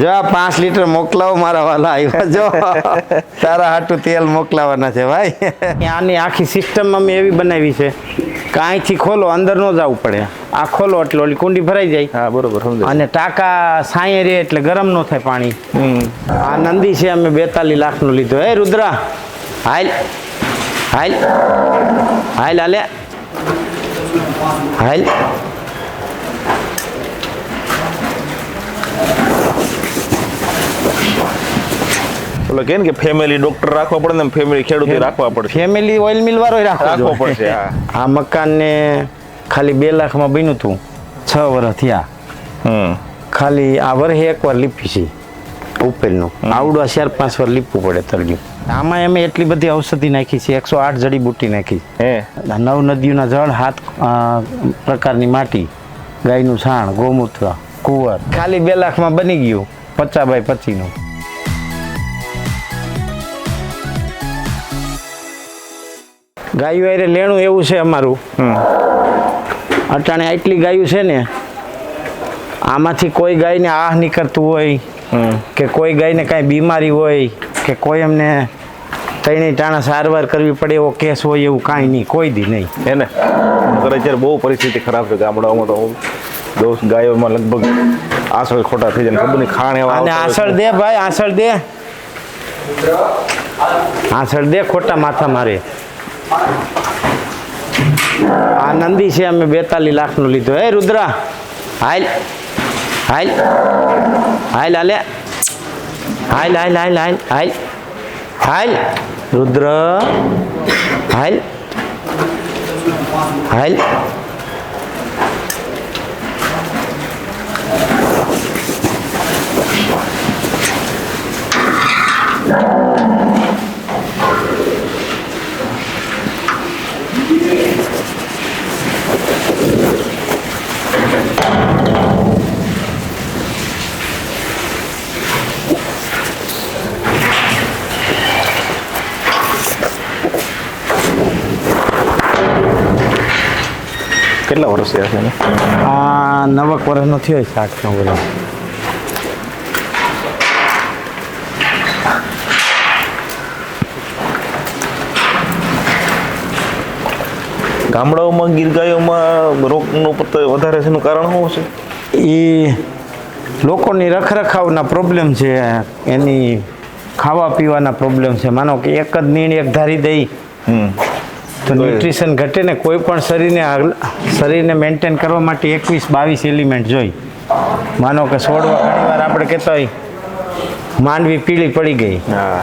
જો આ પાંચ લીટર મોકલાવો મારા વાલા આવ્યા. જો તારા હાટું તેલ મોકલાવાના છે ભાઈ. આની આખી સિસ્ટમ અમે એવી બનાવી છે કે અહીંથી ખોલો અંદર ન જવું પડે. આ ખોલો એટલે ઓલી કુંડી ભરાઈ જાય. હા બરોબર અને ટાંકા સાંય રે એટલે ગરમ ન થાય પાણી. હમ. આ નંદી છે અમે બેતાલીસ લાખનું લીધો. હે રુદ્રા હાલ હાલ હાલ હાલે હાલ. એટલે કે કે ફેમિલી ડોક્ટર રાખવા પડે ને ફેમિલી ખેડૂત રાખવા પડે. ફેમિલી ઓઇલ મિલ વાળો રાખવો. પડશે આ મકાન ને ખાલી બે લાખમાં બન્યું હતું છ વર્ષ થયા. ખાલી આ વર્ષે એકવાર લીપી છે ઉપેલનું. આવડું ચાર પાંચ વાર લીપવું પડે તળિયું. આમાં અમે એટલી બધી ઔષધિ નાખી છે એકસો આઠ જડીબુટ્ટી નાખી. હે. નવ નદીઓના જળ હાથ પ્રકારની માટી ગાયનું છાણ ગૌમૂત્ર કુંવર. ખાલી બે લાખમાં બની ગયું. પચાસ બાય પચીસનું. ગાયું હારે લેણું એવું છે અમારું. અટાણે આટલી ગાયું છે ને આમાંથી કોઈ ગાયને આહ નીકળતું હોય કે કોઈ ગાયને કાંઈ બીમારી હોય કે કોઈ એમને ત્રણેય ટાણા સારવાર કરવી પડે એવો કેસ હોય એવું કાંઈ નહીં કોઈ દી નહીં. ને નકર અત્યારે બહુ પરિસ્થિતિ ખરાબ છે ગામડાઓમાં તો હું દોસ્ત ગાયોમાં લગભગ આસળ ખોટા થઈ જાય ખબર નહીં ખાણ એવા અને આસળ દે ભાઈ આસળ દે. આસળ દે ખોટા માથા મારે. આ નંદી છે અમે બેતાલીસ લાખનું લીધો. હે રુદ્રા હાલ હાલ હાલ હાલે. હાલ હાલ હાલ હાલ હાલ હાલ. રુદ્ર હાલ હાલ. કેટલા વર્ષ થયા છે આ નવક વર્ષનો થયો છે આઠ નવ વર્ષ ગામડાઓમાં ગીર ગાયોમાં રોગનું વધારે છે એનું કારણ શું છે એ લોકોની રખરખાવના પ્રોબ્લેમ છે એની ખાવા પીવાના પ્રોબ્લેમ છે. માનો કે એક જ નીણ એક ધારી દઈ. તો ન્યુટ્રિશન ઘટે ને કોઈ પણ શરીરને શરીરને મેન્ટેન કરવા માટે એકવીસ બાવીસ એલિમેન્ટ જોઈ. માનો કે છોડવા ઘણીવાર આપણે કહેતા હોય માંડવી પીળી પડી ગઈ.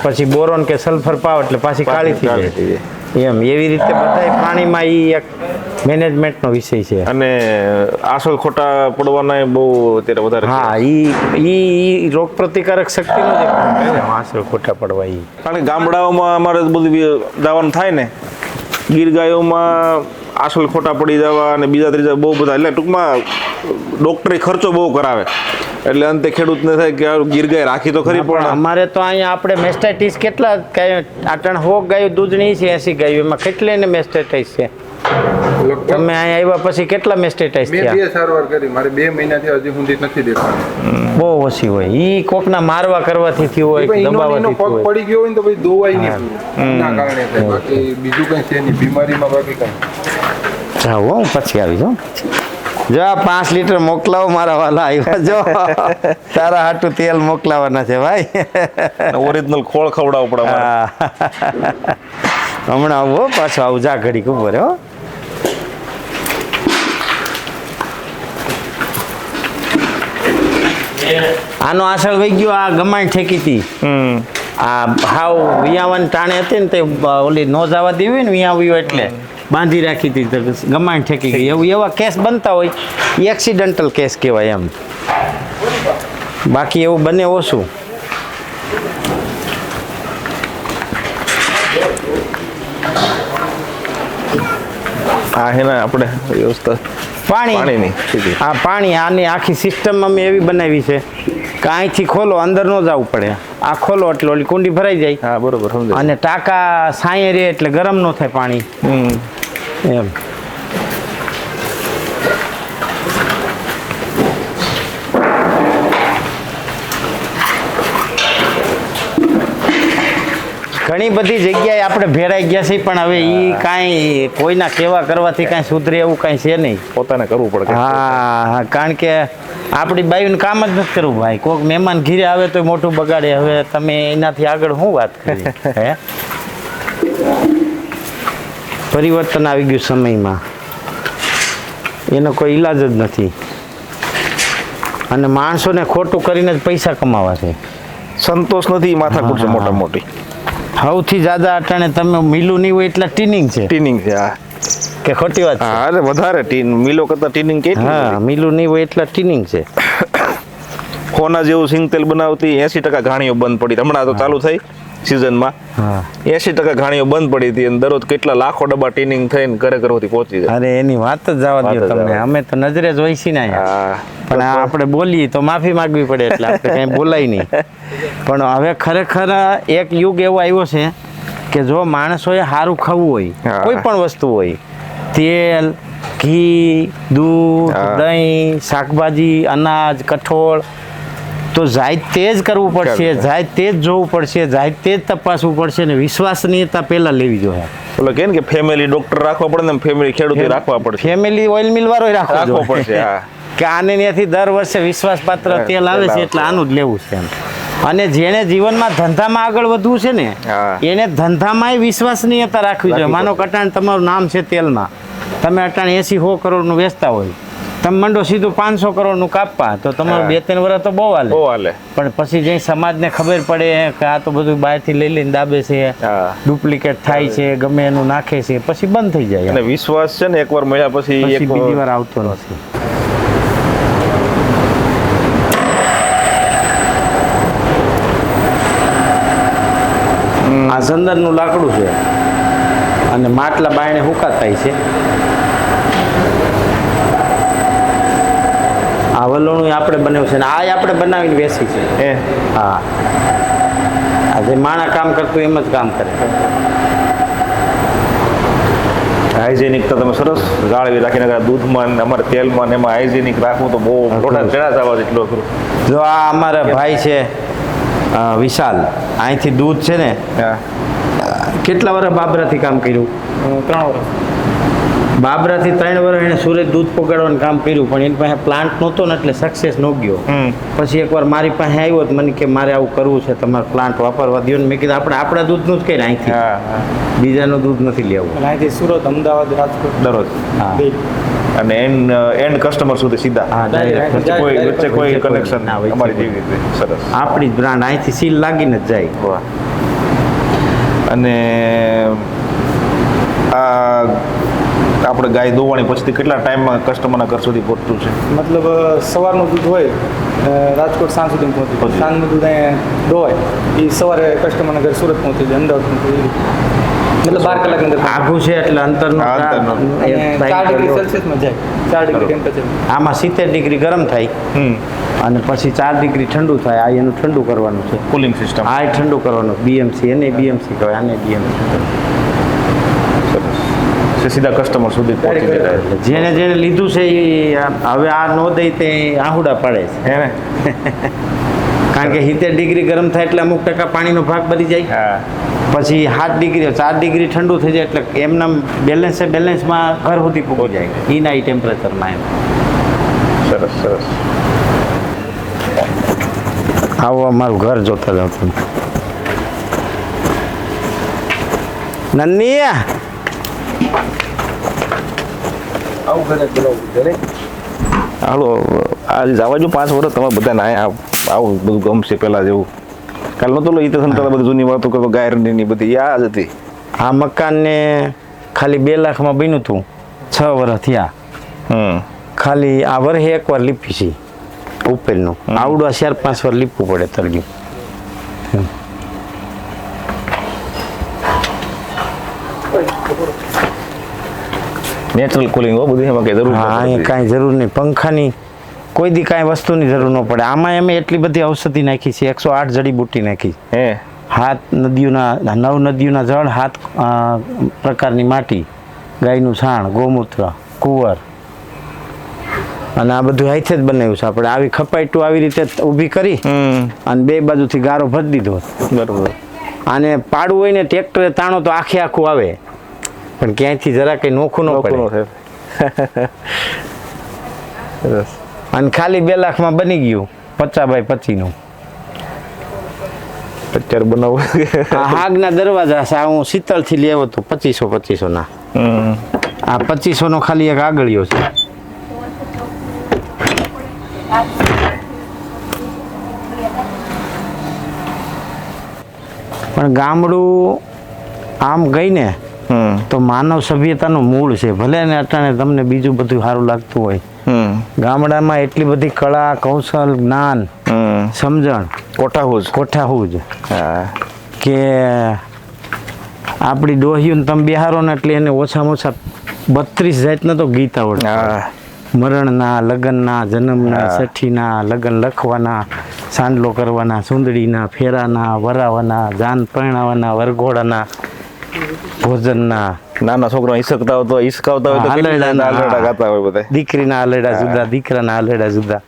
પછી બોરોન કે સલ્ફર પાવ એટલે પાછી કાળી થઈ જાય એમ એવી રીતે બધાય પાણીમાં એ એક મેનેજમેન્ટનો વિષય છે. અને આસળ ખોટા પડવાના બહુ અત્યારે વધારે હા ઈ ઈ ઈ રોગ પ્રતિકારક શક્તિનો જ આસળ ખોટા પડવા ઈ. કારણ કે ગામડાઓમાં અમારે બધું દાવાનું થાય ને ગીર ગાયોમાં આસલ ખોટા પડી જવા અને બીજા ત્રીજા બહુ બધા. એટલે ટૂંકમાં ડોક્ટરી ખર્ચો બહુ કરાવે. એટલે અંતે ખેડૂતને થાય કે ગીર ગાય રાખી તો ખરી પણ અમારે તો અહીંયા આપણે મેસ્ટાઇટિસ કેટલા કઈ આટણ હોક ગાયું દૂધની છે એસી ગાયું એમાં કેટલી ને મેસ્ટાઇટિસ છે? તમે અહીંયા આવ્યા પછી કેટલા મેસ્ટાઇટિસ મેં થયા? બે સારવાર કરી. મારે બે મહિનાથી હજી સુધી નથી દેખાડ્યું બહુ ઓછી હોય. ઈ કોકના મારવા કરવાથી થયું હોય દબાવવાથી થયું હોય? પડી ગયો હોય તો પછી દોવાય નહીં ના કારણે થાય. બાકી બીજું કંઈ છે નહીં. બીમારીમાં બાકી કંઈ હો, હું પછી આવી હો. જો આ પાંચ લીટર મોકલાવો મારા વાલા આવ્યા. જો તારા હાટું તેલ મોકલાવાના છે ભાઈ. ઓરિજિનલ ખોળ ખવડાવવું પડે હમણાં આવો પાછો આવું જા ખબર ઉપર હો આનો આસળ વહી ગયો આ ગમાણ ઠેકી હતી આ હાવ વિયાવન ટાણે હતી ને તે ઓલી નો જવા દેવી ને વિયાવ્યું એટલે બાંધી રાખી હતી ગમાણ ઠેકી ગઈ. એવું એવા કેસ બનતા હોય એ એક્સિડન્ટલ કેસ કહેવાય એમ. બાકી એવું બને ઓછું. આ હે ને આપણે વ્યવસ્થા પાણીની. હા પાણી આની આખી સિસ્ટમ અમે એવી બનાવી છે કે અહીંથી ખોલો અંદર ન જવું પડે. આ ખોલો એટલે ઓલી કુંડી ભરાઈ જાય. હા બરોબર અને ટાંકા સાંયે રહે એટલે ગરમ ન થાય પાણી. એમ. ઘણી બધી જગ્યાએ આપણે ભેરાઈ ગયા છીએ પણ હવે એ કાંઈ કોઈના કેવા કરવાથી કાંઈ સુધરે એવું કાંઈ છે નહીં. પોતાને કરવું પડે હા હા કારણ કે આપણી બાયુનું કામ જ નથી કરવું ભાઈ. કોઈક મહેમાન ઘીરે આવે તો મોટું બગાડે. હવે તમે એનાથી આગળ શું વાત કરી? હે? પરિવર્તન આવી ગયું સમયમાં. એનો કોઈ ઈલાજ જ નથી. અને માણસોને ખોટું કરીને જ પૈસા કમાવા છે. સંતોષ નથી માથાકૂટ છે મોટા મોટી. સૌથી જ્યાદા અટાણે તમે મિલું નહીં હોય એટલા ટીનિંગ છે. ટીનિંગ છે હા. કે ખોટી વાત છે? અરે વધારે ટીન મિલો કરતા ટીનિંગ કેટલી હા મિલું નહીં હોય એટલા ટીનિંગ છે. ખોના જેવું સિંગ તેલ બનાવતી એસી ટકા ઘાણીઓ બંધ પડી. હમણાં તો ચાલુ થઈ. સિઝનમાં એસી ટકા ઘાણીઓ બંધ પડી હતી અને દરરોજ કેટલા લાખો ડબ્બા ટીનિંગ થઈને ઘરે ઘરે સુધી પહોંચી જાય અરે એની વાત જ જવા દો તમને. અમે તો નજરે જ વહીશી ને પણ આપણે બોલીએ તો માફી માંગવી પડે એટલે આપણે કઈ બોલાય નહીં. પણ હવે ખરેખર એક યુગ એવો આવ્યો છે કે જો માણસોએ સારું ખાવું હોય કોઈ પણ વસ્તુ હોય તેલ ઘી દૂધ દહીં શાકભાજી અનાજ કઠોળ તો જાય તે જ કરવું પડશે જાય તે જ જોવું પડશે જાય તે જ તપાસવું પડશે ને વિશ્વસનીયતા પહેલા લેવી જોઈએ. એટલે કે કે ફેમિલી ડોક્ટર રાખવા પડે ને ફેમિલી ખેડૂત રાખવા પડશે. ફેમિલી ઓઇલ મિલ વાળો રાખવો પડશે કે આને ત્યાંથી દર વર્ષે વિશ્વાસપાત્ર તેલ આવે છે એટલે આનું જ લેવું છે એમ. અને જેને જીવનમાં ધંધામાં આગળ વધવું છે ને એને ધંધામાંય વિશ્વસનીયતા રાખવી જોઈએ. માનો કટાણ અટાણ તમારું નામ છે તેલમાં. તમે અટાણ એસી સો કરોડનું વેચતા હોય. તમે મંડો સીધું પાંચસો કરોડનું કાપવા. તો તમારું બે ત્રણ વર્ષ તો બહુ હાલે. બહુ હાલે. પણ પછી જે સમાજને ખબર પડે કે આ તો બધું બહારથી લઈ લઈને દાબે છે ડુપ્લિકેટ થાય છે ગમે એનું નાખે છે પછી બંધ થઈ જાય અને વિશ્વાસ છે ને એકવાર મળ્યા પછી એક બીજી વાર આવતો નથી આ સંદરનું લાકડું છે. અને માટલા બાયણે હુકા થાય છે. વલોણું આપણે બનાવ્યું છે ને આ આપણે બનાવીને બેસી છે. એ. હા. આ જે માણા કામ કરતું એમ જ કામ કરે. હાઇજેનિક તો તમે સરસ જાળવી રાખીને દૂધમાં ને અમારે તેલમાં ને એમાં હાઇજેનિક રાખવું તો બહુ મોટા ચડા જવા જેટલો ખરું જો આ અમારા ભાઈ છે વિશાલ. અહીંથી દૂધ છે ને કેટલા વર્ષ બાબરાથી કામ કર્યું? ત્રણ વર્ષ. બાબરાથી ત્રણ વર્ષ એણે સુરત દૂધ પકડવાનું કામ કર્યું પણ એની પાસે પ્લાન્ટ નહોતો ને એટલે સક્સેસ ન ગયો. પછી એકવાર મારી પાસે આવ્યો તો મને કે મારે આવું કરવું છે તમારે પ્લાન્ટ વાપરવા દો ને. મેં કીધું આપણે આપણા દૂધનું જ કહીને અહીંથી. બીજાનું દૂધ નથી લેવું અને અહીંથી સુરત અમદાવાદ રાજકોટ. દરરોજ. અને એન્ડ એન્ડ કસ્ટમર સુધી સીધા. કોઈ વચ્ચે કોઈ કનેક્શન ના, હોય અમારી જેવી રીતે. સરસ. આપણી જ બ્રાન્ડ અહીંથી સીલ લાગીને જ જાય. અને આ આપણે ગાય દોવાની પછી કેટલા ટાઈમમાં કસ્ટમરના ઘર સુધી પહોંચતું છે? મતલબ સવારનું દૂધ હોય રાજકોટ સાંજ સુધી પહોંચી. સાંજનું દૂધ અહીંયા દોવાય એ સવારે કસ્ટમરના ઘર સુરત પહોંચી જાય અમદાવાદ પહોંચી મતલબ બાર કલાક અંદર આઘું છે એટલે અંતરનું time ચાર ડિગ્રી સેલ્સિયસમાં જાય ચાર ડિગ્રી ટેમ્પરેચર આમાં સિત્તેર ડિગ્રી ગરમ થાય હમ. અને પછી ચાર ડિગ્રી ઠંડુ થાય આ એનું ઠંડુ કરવાનું છે. કુલિંગ સિસ્ટમ આ ઠંડુ કરવાનું બીએમસી એને બીએમસી કહેવાય આને બીએમસી સરસ સીધા કસ્ટમર સુધી પહોંચી જાય જેને જેને લીધું છે એ હવે આ ન દઈ તે આહુડા પડે છે. હે કારણ કે સિત્તેર ડિગ્રી ગરમ થાય એટલે અમુક ટકા પાણીનો ભાગ બની જાય. પછી સાત ડિગ્રી ચાર ડિગ્રી ઠંડુ થઈ જાય એટલે એમના બેલેન્સે બેલેન્સમાં ઘર સુધી પૂગો જાય. એના એ ટેમ્પરેચરમાં એમ. સરસ સરસ. આવો અમારું ઘર જોતા જાઉં તમે. નન્ની આવું ઘરે બોલાવું ઘરે હાલો આ જવા જો પાંચ વર્ષ તમે બધાને ના આવું બધું ગમશે પહેલાં જેવું. કાલ નતો લો એ તો સંતાડા બધી જૂની વાતો કરતો ગાયરની ની બધી યાદ હતી. આ મકાનને ખાલી બે લાખમાં બન્યું હતું. છ વર્ષ થયા. હમ. ખાલી આ વર્ષે એકવાર લીપી છે ઉપરનું. આવડું આ ચાર પાંચ વાર લીપવું પડે તળિયું. નેચરલ કુલિંગ હો બધી એમાં કઈ જરૂર હા એ કાંઈ જરૂર નહીં. પંખાની કોઈ દી કાંઈ વસ્તુની જરૂર ન પડે. આમાં અમે એટલી બધી ઔષધિ નાખી છે એકસો આઠ જડીબુટ્ટી નાખી. હે? હાથ નદીઓના નવ નદીઓના જળ હાથ પ્રકારની માટી ગાયનું છાણ ગૌમૂત્ર કુંવર. અને આ બધું હાથે જ બનાવ્યું છે. આપણે આવી ખપાઈટું આવી રીતે ઊભી કરી અને બે બાજુથી ગારો ભરી દીધો. બરોબર. આને પાડવું હોય ને ટ્રેક્ટરે તાણો તો આખે આખું આવે. પણ ક્યાંયથી જરા કંઈ નોખું ન પડે. સરસ. અને ખાલી બે લાખમાં બની ગયું પચાસ બાય પચીસનું. અત્યારે બનાવું. હાગના દરવાજા છે આ હું શીતળથી થી લેવો હતો પચીસો પચીસોના. ના આ પચીસોનો ખાલી એક આગળિયો છે. પણ ગામડું આમ ગઈ ને તો માનવ સભ્યતાનું મૂળ છે. ભલે ને અટાણે તમને બીજું બધું સારું લાગતું હોય. ગામડામાં એટલી બધી કળા કૌશલ જ્ઞાન સમજણ કોઠાહુજ. કોઠાહુજ. કે આપણી ડોહીઓને તમે બિહારો ને એટલે એને ઓછામાં ઓછા બત્રીસ જાતના તો ગીત આવડે મરણના લગ્નના જન્મના. છઠ્ઠીના લગ્ન લખવાના સાંડલો કરવાના સુંદડીના ફેરાના વરાવાના જાન પરણાવાના વરઘોડાના ભોજનના. નાના છોકરા હિસકતા હોય તો હિસકાવતા હોય તો દીકરીના આલેડા જુદા દીકરાના આલેડા જુદા.